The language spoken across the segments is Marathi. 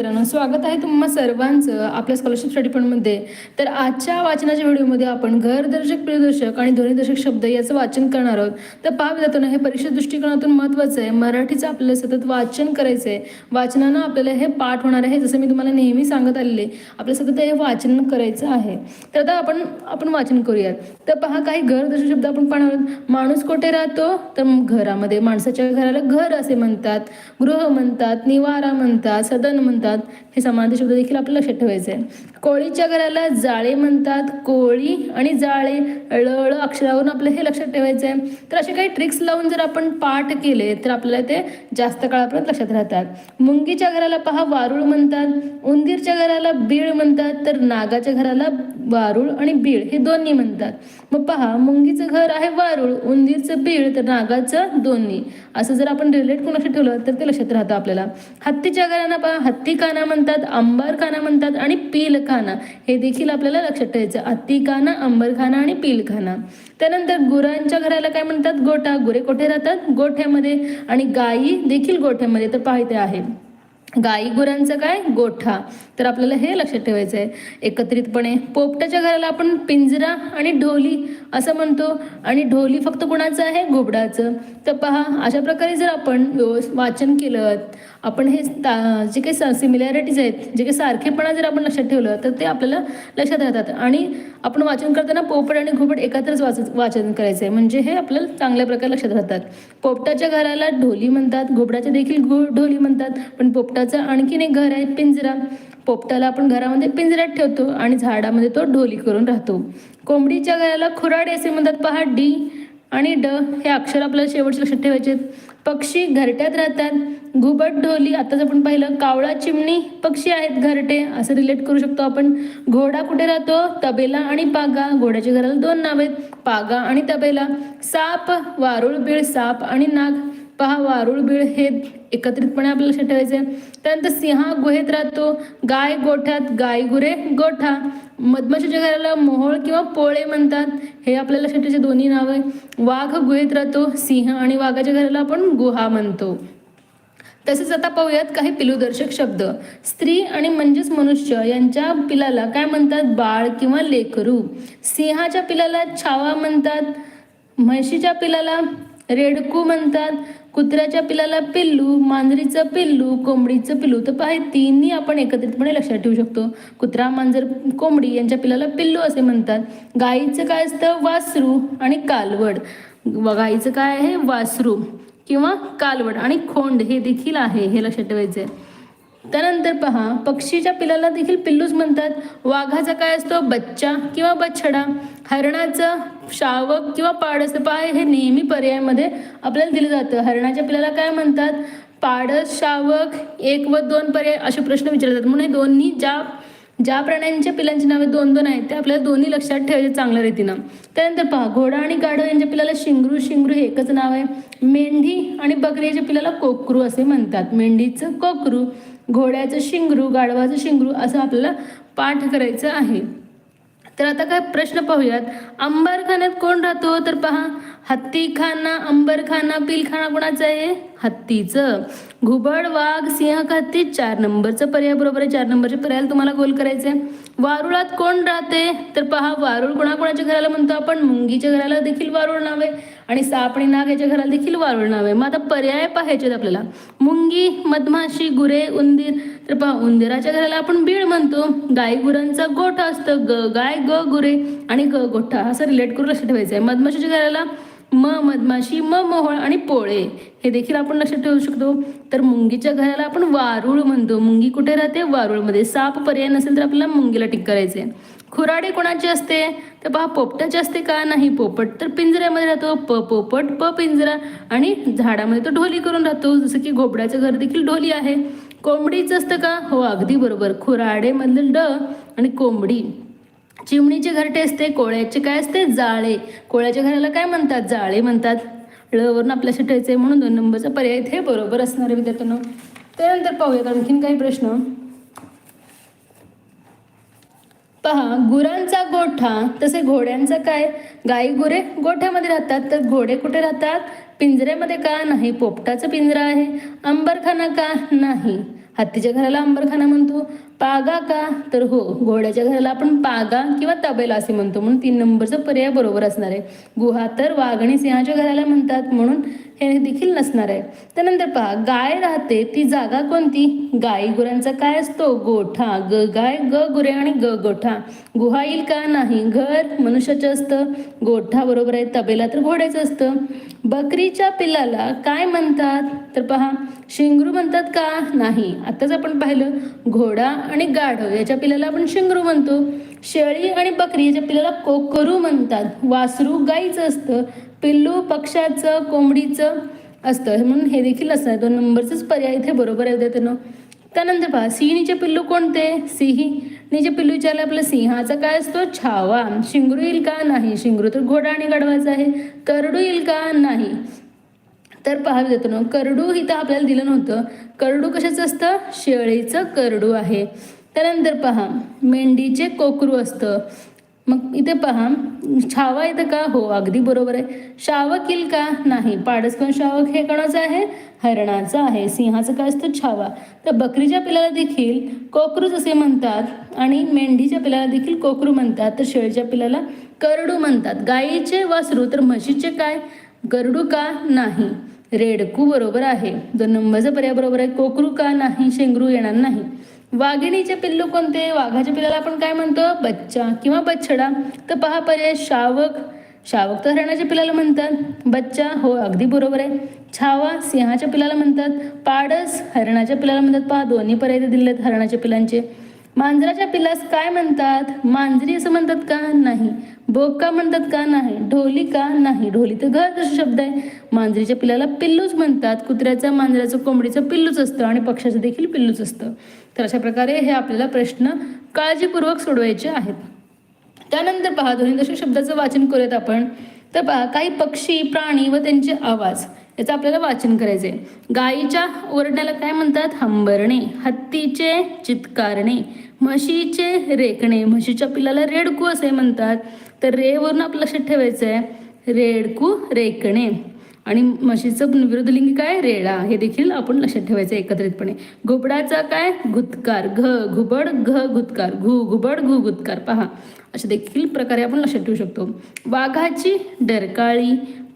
मित्रांनो स्वागत आहे तुम्हा सर्वांचं आपल्या स्कॉलरशिप स्टडी फंडमध्ये तर आजच्या वाचनाच्या व्हिडिओमध्ये आपण घरदर्शक प्रियदर्शक आणि ध्वनिदर्शक शब्द याचं वाचन करणार आहोत. तर पाप जाताना हे परीक्षा दृष्टिकोनातून महत्त्वाचं आहे. मराठीचं आपल्याला सतत वाचन करायचं आहे वाचनानं आपल्याला हे पाठ होणार आहे जसं मी तुम्हाला नेहमी सांगत आलेले. आपल्याला सतत हे वाचन करायचं आहे. तर आता आपण आपण वाचन करूयात. तर पहा काही घरदर्शक शब्द आपण पाहणार आहोत. माणूस कुठे राहतो? तर घरामध्ये माणसाच्या घराला घर असे म्हणतात. गृह म्हणतात निवारा म्हणतात सदन म्हणतात. हे समानार्थी शब्द देखील आपल्याला लक्षात ठेवायचे आहे कोळीच्या घराला जाळे म्हणतात. कोळी आणि जाळे ळ ळ अक्षरावरून आपलं हे लक्षात ठेवायचं आहे तर असे काही ट्रिक्स लावून जर आपण पाठ केले तर आपल्याला ते जास्त काळापर्यंत लक्षात राहतात. मुंगीच्या घराला पहा वारुळ म्हणतात. उंदीरच्या घराला बीळ म्हणतात. तर नागाच्या घराला वारुळ आणि बीळ हे दोन्ही म्हणतात. मग पहा मुंगीचं घर आहे वारुळ उंदीरचं बीळ तर नागाचं दोन्ही. असं जर आपण रिलेट कोणाशी लक्षात ठेवलं तर ते लक्षात राहतं आपल्याला. हत्तीच्या घरांना पहा हत्ती काना म्हणतात आंबार खाना म्हणतात आणि पील खाना हे देखील आपल्याला लक्षात ठेवायचं. हत्ती काना अंबर खाना आणि पील खाना त्यानंतर गुरांच्या घराला काय म्हणतात? गोठा. गुरे कोठे राहतात? गोठ्यामध्ये. आणि गायी देखील गोठ्यामध्ये. तर पाहिजे आहे. गाई गुरांचं काय? गोठा. तर आपल्याला हे लक्षात ठेवायचं आहे. एकत्रितपणे पोपटाच्या घराला आपण पिंजरा आणि ढोली असं म्हणतो. आणि ढोली फक्त कुणाचं आहे? घोबडाचं. तर पहा अशा प्रकारे जर आपण वाचन केलं आपण हे ता- जे काही सिमिलॅरिटीज आहेत जे काही सारखेपणा जर आपण लक्षात ठेवलं तर ते आपल्याला लक्षात राहतात. आणि आपण वाचन करताना पोपट आणि घोबड एकत्रच वाच वाचन करायचं आहे. म्हणजे हे आपल्याला चांगल्या प्रकारे लक्षात राहतात. पोपटाच्या घराला ढोली म्हणतात. घोबडाच्या देखील घो ढोली म्हणतात. पण पोपटा पोपटाचं आणखीन एक घर आहे पिंजरा. पोपटाला आपण घरामध्ये पिंजऱ्यात ठेवतो आणि झाडामध्ये तो ढोली करून राहतो. कोंबडीच्या घराला खुराडे असे म्हणतात. पहा डी आणि ड हे अक्षर आपल्याला शेवटचे लक्षात ठेवायचे आहेत. पक्षी घरट्यात राहतात. घुबट ढोली आताच आपण पाहिलं कावळा चिमणी पक्षी आहेत घरटे. असं रिलेट करू शकतो आपण. घोडा कुठे राहतो? तबेला आणि पागा. घोड्याच्या घराला दोन नाव आहेत. पागा आणि तबेला. साप वारुळ बीळ साप आणि नाग. पहा वारुळ बीळ हे एकत्रितपणे आपल्याला लक्षात ठेवायचे आहे. त्यानंतर सिंह गुहेत राहतो गाय गोठ्यात गाय गुरे गोठा. मधमाशाच्या घराला मोहोळ किंवा पोळे म्हणतात हे आपल्याला लक्षात ठेवायचे दोन्ही नाव आहे. वाघ गुहेत राहतो सिंह आणि वाघाच्या घराला आपण गुहा म्हणतो. तसेच आता पाहूयात काही पिलूदर्शक शब्द. स्त्री आणि म्हणजेच मनुष्य यांच्या पिलाला काय म्हणतात? बाळ किंवा लेकरू. सिंहाच्या पिलाला छावा म्हणतात म्हशीच्या पिलाला रेडकू म्हणतात कुत्र्याच्या पिलाला पिल्लू मांजरीचं पिल्लू कोंबडीचं पिल्लू. तर पहा हे तिन्ही आपण एकत्रितपणे लक्षात ठेवू शकतो. कुत्रा मांजर कोंबडी यांच्या पिलाला पिल्लू असे म्हणतात. गाईचं काय असतं? वासरू आणि कालवड. गाईचं काय आहे? वासरू किंवा कालवड आणि खोंड हे देखील आहे हे लक्षात ठेवायचं आहे त्यानंतर पहा पक्षीच्या पिलाला देखील पिल्लूच म्हणतात. वाघाचा काय असतो? बच्चा किंवा बछडा. हरणाचं शावक किंवा पाडस पाय पहा हे नेहमी पर्यायामध्ये आपल्याला दिलं जातं. हरणाच्या पिलाला काय म्हणतात? पाडस शावक एक व दोन पर्याय असे प्रश्न विचारले जातात. म्हणून हे दोन्ही ज्या ज्या प्राण्यांच्या पिलांची नावे दोन दोन आहेत ते आपल्याला दोन्ही लक्षात ठेवायचे चांगल्या रीतीनं. त्यानंतर पहा घोडा आणि गाढव यांच्या पिलाला शिंगरू शिंगरू हे एकच नाव आहे. मेंढी आणि बकरीच्या पिलाला कोकरू असे म्हणतात. मेंढीचं कोकरू. घोड्याचं शिंगरू गाढवाचं शिंगरू असं आपल्याला पाठ करायचं आहे. तर आता काय प्रश्न पाहूयात. अंबरखान्यात कोण राहतो? तर पहा हत्तीखाना अंबरखाना पिलखाना कोणाचं आहे? हत्तीचं. घुबड वाघ सिंह हत्ती चार नंबरचं पर्याय बरोबर आहे. चार नंबरचे पर्याय तुम्हाला गोल करायचे वारुळात कोण राहते? तर पहा वारुळ कोणाकोणाच्या घराला म्हणतो आपण? मुंगीच्या घराला देखील वारुळ नाव. आहे आणि सापणी नाग याच्या घराला देखील वारुळ नाव. आहे मग आता पर्याय पाहायचे आहेत आपल्याला. मुंगी मधमाशी गुरे उंदीर. तर पहा उंदीराच्या घराला आपण बीळ म्हणतो. गाय गुरांचा गोठा असतं. ग गाय ग गुरे आणि ग गोठा. असं रिलेट करून लक्षात ठेवायचं आहे मधमाशीच्या घराला म मधमाशी म मोहळ आणि पोळे. हे देखील आपण लक्षात ठेवू शकतो. तर मुंगीच्या घराला आपण वारुळ म्हणतो. मुंगी कुठे राहते? वारुळमध्ये. साप पर्याय नसेल तर आपल्याला मुंगीला टिक करायचे. खुराडे कोणाचे असते? तर पहा पोपटाचे असते का? नाही पोपट तर पिंजऱ्यामध्ये राहतो. प पोपट प पिंजरा आणि झाडामध्ये तो ढोली करून राहतो. जसं की घोबड्याचं घर देखील ढोली आहे. कोंबडीचं असतं का? हो अगदी बरोबर. खुराडे ड आणि कोंबडी. चिमणीचे घरटे असते कोळ्याचे काय असते? जाळे. कोळ्याच्या घराला काय म्हणतात? जाळे म्हणतात. ळ आपल्या शिटायचं आहे म्हणून दोन नंबरचा पर्याय इथे बरोबर असणार आहे त्यानंतर पाहूयात आणखीन काही प्रश्न. पहा गुरांचा गोठा तसे घोड्यांचा काय? गाई गुरे गोठ्यामध्ये राहतात तर घोडे कुठे राहतात? पिंजऱ्यामध्ये का नाही? पोपटाचा पिंजरा आहे. अंबरखाना का नाही? हत्तीच्या घराला अंबरखाना म्हणतो. पागा का? तर हो घोड्याच्या घराला आपण पागा किंवा तबेला असे म्हणतो. म्हणून तीन नंबरचा पर्याय बरोबर असणार आहे. गुहा तर वाघ आणि सिंहाच्या घराला म्हणतात. म्हणून हे देखील नसणार आहे. त्यानंतर पहा गाय राहते ती जागा कोणती? गाई गुरांचा काय असतो? गोठा. ग गाय ग गुरे आणि ग गोठा. गुहा येईल का? नाही. घर मनुष्याचं असतं. गोठा बरोबर आहे तबेला तर घोड्याचं असतं. बकरीच्या पिल्लाला काय म्हणतात? तर पहा शिंगरू म्हणतात का? नाही. आताच आपण पाहिलं घोडा आणि गाढव याच्या पिल्लाला आपण शिंगरू म्हणतो. शेळी आणि बकरी याच्या पिल्लाला कोकरू म्हणतात. वासरू गाईचं असतं पिल्लू पक्षाचं कोंबडीचं असतं. म्हणून हे देखील असणार दोन नंबरचंच पर्याय इथे बरोबर आहे त्यानं. त्यानंतर पहा सिंहीचे पिल्लू कोणते? सिंहीचे पिल्लू विचारले आपलं सिंहाचा काय असतो? छावा. शिंगरू येईल का? नाही. शिंगरू तर घोडा आणि गाढवाचा आहे. करडू येईल का? नाही. तर पहा देतो ना करडू इथं आपल्याला दिलं नव्हतं. करडू कशाचं असतं? शेळीचं करडू आहे. त्यानंतर पहा मेंढीचे कोकरू असतं. मग इथे पहा छावा येतं का? हो अगदी बरोबर आहे. शावक येईल का? नाही. पाडस शावक? हे कोणाचं आहे? हरणाचं आहे. सिंहाचं काय असतं? छावा. तर बकरीच्या पिलाला देखील कोकरूच असे म्हणतात आणि मेंढीच्या पिलाला देखील कोकरू म्हणतात. तर शेळीच्या पिलाला करडू म्हणतात. गाईचे वासरू तर म्हशीचे काय? गरडू का? नाही. रेडकू बरोबर आहे. दोन नंबरचा पर्याय बरोबर आहे. कोकरू का? नाही. शेंगरू येणार नाही. वाघिणीचे पिल्लू कोणते? वाघाच्या पिल्लाला आपण काय म्हणतो? बच्चा किंवा बछडा? तर पहा पर्याय शावक. शावक तर हरणाच्या पिल्लाला म्हणतात. बच्चा हो अगदी बरोबर आहे. छावा सिंहाच्या पिल्लाला म्हणतात. पाडस हरणाच्या पिल्लाला म्हणतात. पहा दोन्ही पर्याय दिले आहेत हरणाच्या पिल्लांचे. मांजराच्या पिलास काय म्हणतात? मांजरी असं म्हणतात का नाही? बोका म्हणतात का नाही? ढोली का नाही? ढोली तर घर जसा शब्द आहे. मांजरीच्या पिलाला पिल्लूच म्हणतात. कुत्र्याचं मांजराचं कोंबडीचं पिल्लूच असतं आणि पक्षाचं देखील पिल्लूच असतं. तर अशा प्रकारे हे आपल्याला प्रश्न काळजीपूर्वक सोडवायचे आहेत. त्यानंतर पहा ध्वनी शब्दाचं वाचन करूयात आपण. तर पहा काही पक्षी प्राणी व त्यांचे आवाज. याचं आपल्याला वाचन करायचं आहे गायीच्या ओरडण्याला काय म्हणतात? हंबरणे हत्तीचे चित्कारणे म्हशीचे रेकणे म्हशीच्या पिल्लाला रेडकू असे म्हणतात. तर रेवरून आपलं लक्षात ठेवायचं आहे रेडकू रेकणे. आणि म्हशीचं विरुद्धलिंगी काय? रेडा. हे देखील आपण लक्षात ठेवायचं एकत्रितपणे. घुबडाचा काय? गुतकार घ घुबड घ गुतकार घु घुबड घु घुतकार पहा. अशा देखील प्रकारे आपण लक्षात ठेवू शकतो. वाघाची डरकाळी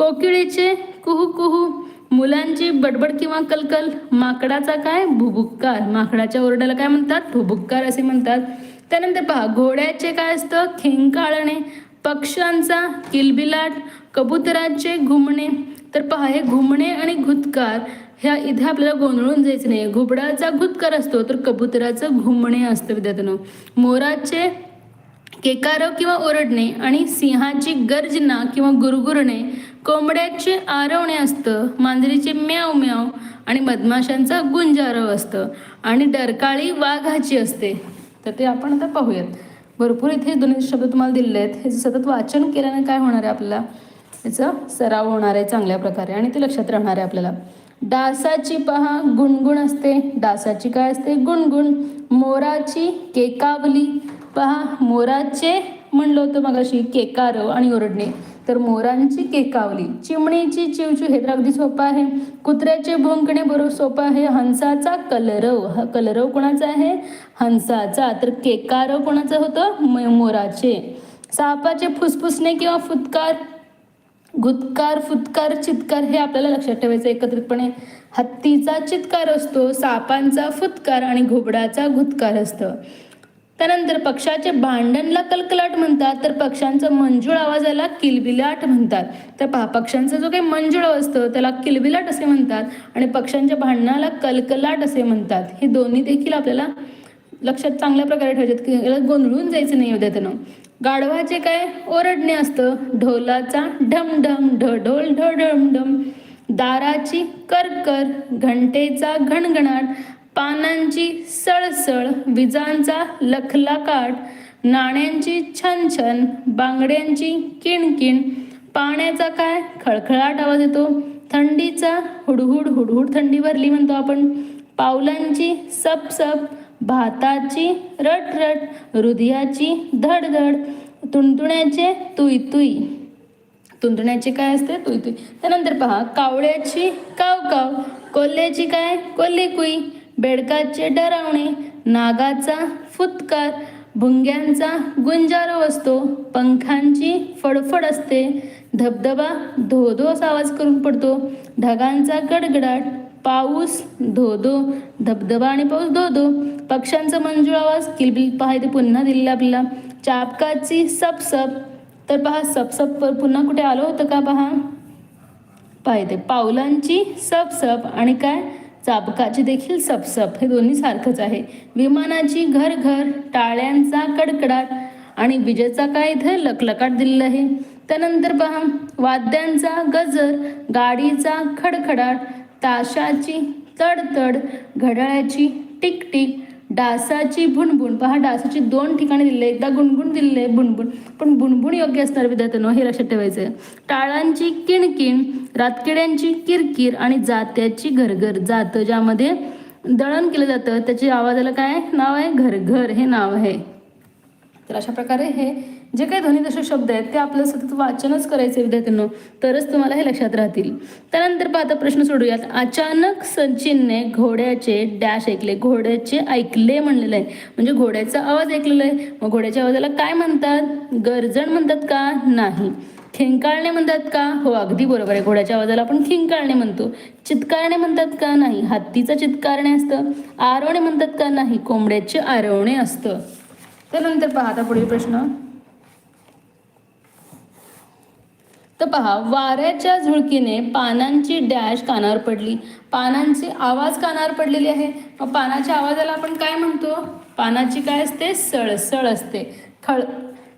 कोकिळीचे कुहू कुहू मुलांची बडबड किंवा कलकल माकडाचा काय? भुबुक्कार माकडाच्या ओरड्याला काय म्हणतात? भुबुक्कार असे म्हणतात. त्यानंतर पहा घोड्याचे काय असतं? खेंकाळणे. पक्ष्यांचा किलबिलाट कबुतराचे घुमणे. तर पहा हे घुमणे आणि घुतकार ह्या इथे आपल्याला गोंधळून जायचं नाही घुबडाचा घुतकार असतो तर कबुतराचं घुमणे असतं विद्यार्थ्यांनो. मोराचे केकारव किंवा ओरडणे आणि सिंहाची गर्जना किंवा गुरगुरणे कोंबड्याचे आरवणे असतं मांजरीचे म्याव म्याव आणि मधमाशांचा गुंजारव असतं आणि डरकाळी वाघाची असते. तर ते आपण आता पाहूयात. भरपूर इथे दोन्ही शब्द तुम्हाला दिलेले आहेत. ह्याचं सतत वाचन केल्याने काय होणार आहे आपल्याला? याचा सराव होणार आहे चांगल्या प्रकारे आणि ते लक्षात राहणार आहे आपल्याला. डासाची पहा गुणगुण असते. डासाची काय असते? गुणगुण. मोराची केकावली. पहा मोराचे म्हणलं होतं मगाशी केकारव आणि ओरडणे. तर मोरांची केकावली. चिमणीची चिवचू हे तर अगदी सोपं आहे. कुत्र्याचे भुंकणे बरोबर सोपं आहे. हंसाचा कलरव हा कलरव कोणाचा आहे? हंसाचा. तर केकारव कोणाचं होतं? मोराचे. सापाचे फुसफुसणे किंवा फुतकार? गुतकार फुतकार चितकार हे आपल्याला लक्षात ठेवायचं एकत्रितपणे. हत्तीचा चितकार असतो सापांचा फुतकार आणि घुबडाचा घुतकार असतं. त्यानंतर पक्षाचे भांडणला कलकलाट म्हणतात तर पक्ष्यांचं मंजूळ आवाजाला किलबिलाट म्हणतात. तर पहा पक्ष्यांचा जो काही मंजूळ असतं त्याला किलबिलाट असे म्हणतात आणि पक्ष्यांच्या भांडणाला कलकलाट असे म्हणतात. हे दोन्ही देखील आपल्याला लक्षात चांगल्या प्रकारे ठेवायचे की याला गोंधळून जायचं नाही विद्यार्थ्यानं गाढवाचे काय ओरडणे असतं ढोलाचा ढमढम ढ ढोल ढ ढमढम दाराची करकर घंटेचा घणघणाट पानांची सळसळ विजांचा लखलाकाट नाण्यांची छनछन बांगड्यांची किणकिण पाण्याचा काय खळखळाट आवाज येतो. थंडीचा हुडहुड हुडहुड थंडी भरली म्हणतो आपण. पावलांची सपसप भाताची रटरट हृदयाची धडधड तुणतुण्याचे तुई तुई. तुणतुण्याचे काय असते? तुई तुई. त्यानंतर पहा कावळ्याची काव काव कोल्ह्याची काय? कोल्हे कुई. बेडकाचे डरावणे नागाचा फुतकार भुंग्यांचा गुंजारो असतो पंखांची फडफड असते धबधबा धो धो असा आवाज करून पडतो ढगांचा गडगडाट पाऊस धो धो धबधबा आणि पाऊस धो धो पक्ष्यांचा मंजूळ आवाज किलबिल पहा ते पुन्हा दिलेला आपल्याला चापकाची सपसप. तर पहा सपसप प- पुन्हा कुठे आलो होतं का पहा? पाहिजे पावलांची सपसप. आणि काय? चाबकाची देखील सपसप. हे दोन्ही सारखंच आहे. विमानाची घर घर टाळ्यांचा कडकडाट आणि विजेचा काय इथे लकलकाट दिलेला आहे. त्यानंतर पहा वाद्यांचा गजर गाडीचा खडखडाट ताशाची तडतड घड्याळाची टिकटिक डासाची भुणभुण. पहा डासाची दोन ठिकाणी दिले एकदा गुणगुण दिले बुणबुण पण बुणबुण योग्य असणार विद्यार्थ्यांनो हे लक्षात ठेवायचं आहे टाळांची किणकिण रातकिड्यांची किरकिर आणि जात्याची घरघर. जात ज्यामध्ये दळण केलं जातं त्याच्या आवाजाला काय नाव आहे? घरघर हे नाव आहे. तर अशा प्रकारे हे जे काही ध्वनिदर्शक शब्द आहेत ते आपलं सतत वाचनच करायचे विद्यार्थ्यांनो. तरच तुम्हाला हे लक्षात राहतील. त्यानंतर पाहता प्रश्न सोडूयात. अचानक सचिनने घोड्याचे डॅश ऐकले. घोड्याचे ऐकले म्हणलेलं आहे. म्हणजे घोड्याचा आवाज ऐकलेला आहे. मग घोड्याच्या आवाजाला काय म्हणतात? गर्जण म्हणतात का? नाही. खिंकाळणे म्हणतात का? हो अगदी बरोबर आहे. घोड्याच्या आवाजाला आपण खिंकाळणे म्हणतो. चित्कारणे म्हणतात का? नाही. हत्तीचं चित्कारणे असतं. आरवणे म्हणतात का? नाही. कोंबड्याचे आरवणे असतं. त्यानंतर पाहता पुढील प्रश्न. तर पहा वाऱ्याच्या झुळकीने पानांची डॅश कानावर पडली. पानांचे आवाज कानावर पडलेले आहे. मग पानाच्या आवाजाला आपण काय म्हणतो? पानाची काय असते? सळसळ असते. खळ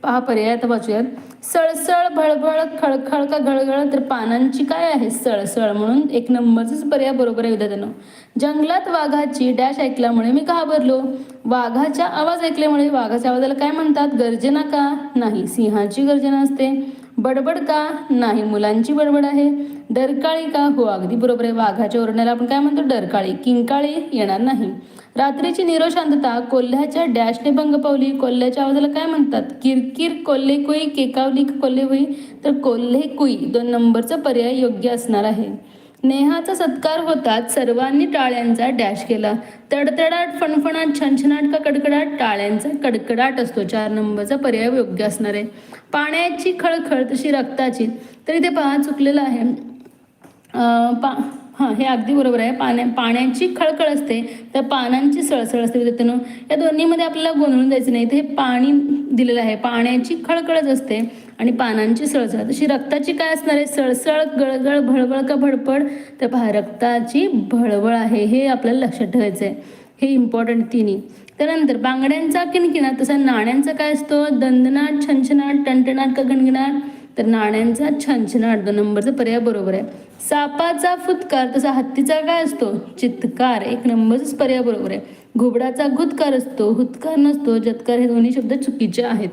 पहा पर्याय आता वाचूयात. सळसळ भळभळ खळखळ का घळघळ तर पानांची काय आहे? सळसळ म्हणून एक नंबरचाच पर्याय बरोबर आहे विद्यार्थ्यानं. जंगलात वाघाची डॅश ऐकल्यामुळे मी घाबरलो. वाघाच्या आवाज ऐकल्यामुळे वाघाच्या आवाजाला काय म्हणतात? गर्जना का? नाही सिंहाची गर्जना असते. बडबड का? नाही मुलांची बडबड आहे. डरकाळी का? हो अगदी बरोबर आहे. वाघाच्या ओरण्याला आपण काय म्हणतो? डरकाळी. किंकाळी येणार नाही. रात्रीची निरोशांतता कोल्ह्याच्या डॅशने भंग पावली. कोल्ह्याच्या आवाजाला काय म्हणतात? किरकिर कोल्हे कुई केकावली कोल्हे होई. तर कोल्हे कुई दोन नंबरचा पर्याय योग्य असणार आहे. नेहाचा सत्कार होताच सर्वांनी टाळ्यांचा डॅश केला. तडतडाट फणफणाट छनछनाट का कडकडाट टाळ्यांचा कडकडाट असतो. चार नंबरचा पर्याय योग्य असणार. आहे पाण्याची खळखळ तशी रक्ताची. तरी ते पहा चुकलेलं आहे. पा हां हे अगदी बरोबर आहे. पाण्या पाण्याची खळखळ असते. तर पानांची सळसळ असते विद्यार्थ्यांनो या दोन्हीमध्ये आपल्याला गोंधळून जायचं नाही. इथे पाणी दिलेलं आहे. पाण्याची खळखळच असते आणि पानांची सळसळ. तशी रक्ताची काय असणार आहे? सळसळ गळगळ भळबळ का भडपड? तर पहा रक्ताची भळबळ आहे. हे आपल्याला लक्षात ठेवायचं आहे हे इम्पॉर्टंट तिन्ही. त्यानंतर बांगड्यांचा किणकिणा तसा नाण्यांचा काय असतो? दंदनाट छनछनाट टणटणाट का गणगणाट? तर नाण्यांचा छनछनाट दोन नंबरचा पर्याय बरोबर आहे. सापाचा फुतकार तसा हत्तीचा काय असतो? चित्कार एक नंबरच पर्याय बरोबर आहे. घुबडाचा गुतकार असतो हुतकार नसतो जत्कार हे दोन्ही शब्द चुकीचे आहेत.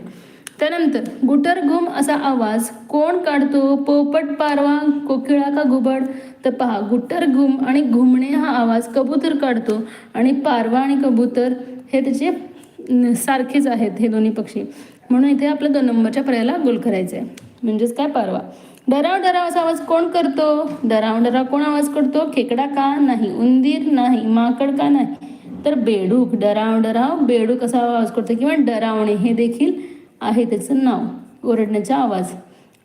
त्यानंतर गुटर घुम असा आवाज कोण काढतो? पोपट पारवा कोकिळा का घुबड? तर पहा गुटर घुम आणि घुमणे हा आवाज कबूतर काढतो आणि पारवा आणि कबूतर हे त्याचे सारखेच आहेत हे दोन्ही पक्षी. म्हणून इथे आपल्या दोन नंबरच्या पर्यायाला गोल करायचं आहे म्हणजेच काय? पारवा. डराव डराव असा आवाज कोण करतो? डराव डराव कोण आवाज करतो? खेकडा का नाही? उंदीर नाही? माकड का नाही? तर बेडूक डराव डराव बेडूक असा आवाज करतो किंवा डरावणे हे देखील आहे त्याचं नाव ओरडण्याचा आवाज.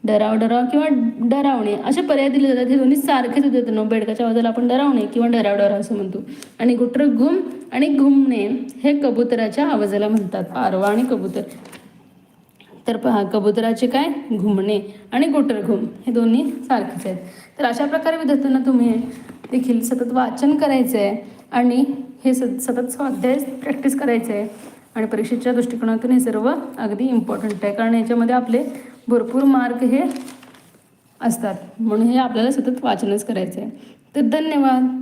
डराव डराव किंवा डरावणे असे पर्याय दिले जातात. हे दोन्ही सारखेच होते त्यांना बेडकाच्या आवाजाला आपण डरावणे किंवा डराव डराव असं म्हणतो. आणि गुटर घुम आणि घुमणे हे कबुतराच्या आवाजाला म्हणतात. पारवा आणि कबूतर. तर पहा कबुतराचे काय? घुमणे आणि गोटर घुम हे दोन्ही सारखेच आहेत. तर अशा प्रकारे विद्यार्थ्यांना तुम्ही देखील सतत वाचन करायचं आहे आणि हे सत सतत स्वाध्याय प्रॅक्टिस करायचं आहे आणि परीक्षेच्या दृष्टिकोनातून हे सर्व अगदी इम्पॉर्टंट आहे. कारण याच्यामध्ये आपले भरपूर मार्क हे असतात. म्हणून हे आपल्याला सतत वाचनच करायचं आहे तर धन्यवाद.